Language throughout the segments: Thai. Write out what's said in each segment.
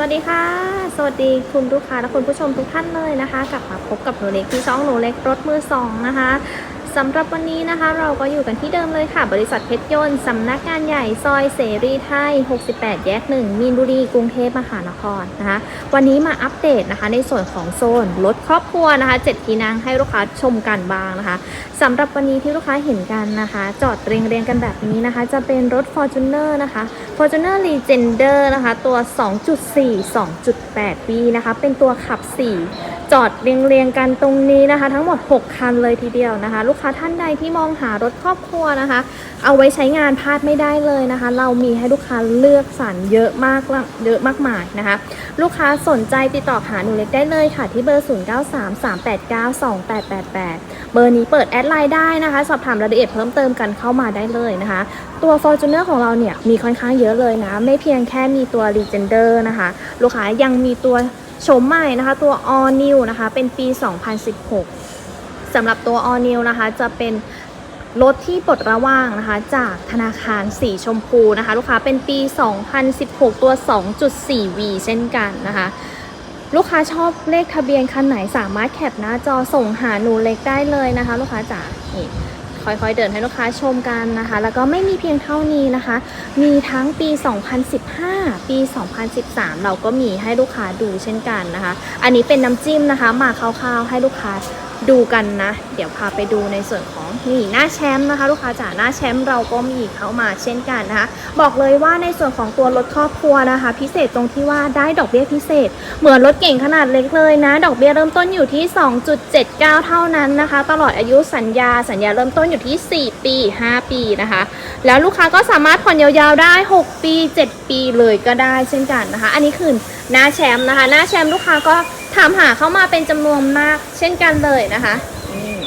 สวัสดีค่ะ สวัสดีคุณลูกค้าและคุณผู้ชมทุกท่านเลยนะคะ กลับมาพบกับหนูเล็กที่ช่องหนูเล็กรถมือสองนะคะ สำหรับวันนี้นะคะ เราก็อยู่กันที่เดิมเลยค่ะ บริษัทเพชรยนต์สำนักงานใหญ่ซอยเสรีไทย 68 แยก 1 มีนบุรี กรุงเทพมหานครนะคะ วันนี้มาอัปเดตนะคะ ในส่วนของโซนรถครอบครัวนะคะ 7 ที่นั่งให้ลูกค้าชมกันบ้างนะคะสำหรับวันนี้ที่ลูกค้าเห็นกันนะคะ จอดเรียงเรียงกันแบบนี้นะคะ จะเป็นรถ Fortuner นะคะ Fortuner Legender นะคะ ตัว 2.4 2.8ปีนะคะ เป็นตัวขับ 4 จอดเรียงเรียงกันตรงนี้นะคะ ทั้งหมด 6 คันเลยทีเดียวนะคะ ลูกค้าท่านใดที่มองหารถครอบครัวนะคะ เอาไว้ใช้งานพลาดไม่ได้เลยนะคะ เรามีให้ลูกค้าเลือกสรรเยอะมากละเยอะมากมายนะคะ ลูกค้าสนใจติดต่อหาหนูเล็กได้เลยค่ะ ที่เบอร์ 0933892888 เบอร์นี้เปิดแอดไลน์ได้นะคะ สอบถามรายละเอียดเพิ่มเติมกันเข้ามาได้เลยนะคะ ตัว Fortuner ของเราเนี่ยมีค่อนข้างเยอะเลยนะ ไม่เพียงแค่มีตัว Legender นะคะ ลูกค้ายังมีตัวโฉมใหม่นะคะ ตัว All New นะคะ เป็นปี 2016 สำหรับตัว All New นะคะ จะเป็นรถที่ปลดระว่างนะคะ จากธนาคารสีชมพูนะคะ ลูกค้าเป็นปี 2016 ตัว 2.4V เช่นกันนะคะ ลูกค้าชอบเลขทะเบียนคันไหนสามารถแคปหน้าจอส่งหาหนูเล็กได้เลยนะคะ ลูกค้าจ๋านี่ค่อยๆเดินให้ลูกค้าชมกันนะคะ แล้วก็ไม่มีเพียงเท่านี้นะคะ มีทั้งปี 2015 ปี 2013 เราก็มีให้ลูกค้าดูเช่นกันนะคะ อันนี้เป็นน้ำจิ้มนะคะ มาคร่าวๆให้ลูกค้า ดูกันนะ เดี๋ยวพาไปดูในส่วนของนี่หน้าแชมป์นะคะ ลูกค้าจ๋าหน้าแชมป์เราก็มีเข้ามาเช่นกันนะคะ บอกเลยว่าในส่วนของตัวรถครอบครัวนะคะ พิเศษตรงที่ว่าได้ดอกเบี้ยพิเศษ เหมือนรถเก่งขนาดเล็กเลยนะ ดอกเบี้ยเริ่มต้นอยู่ที่ 2.79 เท่านั้นนะคะ ตลอดอายุสัญญาสัญญาเริ่มต้นอยู่ที่ 4 ปี 5 ปีนะคะ แล้วลูกค้าก็สามารถผ่อนยาวๆได้ 6 ปี 7 ปีเลยก็ได้เช่นกันนะคะ อันนี้คือหน้าแชมป์นะคะ หน้าแชมป์ลูกค้าก็ ถามหาเข้ามาเป็นจำนวนมาก เช่นกันเลยนะคะอืม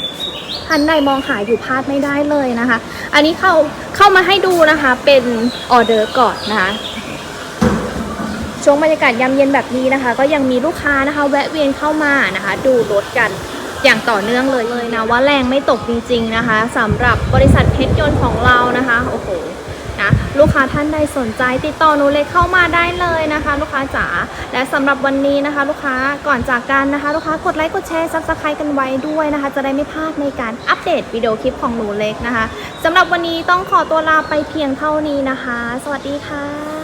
ท่านใดมองหาอยู่พลาดไม่ได้เลยนะคะ อันนี้เข้าเข้ามาให้ดูนะคะ เป็นออเดอร์ก่อนนะคะช่วงบรรยากาศยามเย็นแบบนี้นะคะ ก็ยังมีลูกค้านะคะ แวะเวียนเข้ามานะคะ ดูรถกันอย่างต่อเนื่องเลยเลยนะว่าแรงไม่ตกจริง ๆนะคะสำหรับบริษัทเพชรยนต์ของเรานะคะโอ้โหนะ ลูกค้าท่านใดสนใจติดต่อหนูเลยเข้ามาได้เลยนะคะ ลูกค้าจ๋าและสำหรับวันนี้นะคะ ลูกค้าก่อนจากกันนะคะ ลูกค้ากดไลค์กดแชร์ซับสไครต์กันไว้ด้วยนะคะ จะได้ไม่พลาดในการอัปเดตวิดีโอคลิปของหนูเล็กนะคะสำหรับวันนี้ต้องขอตัวลาไปเพียงเท่านี้นะคะ สวัสดีค่ะ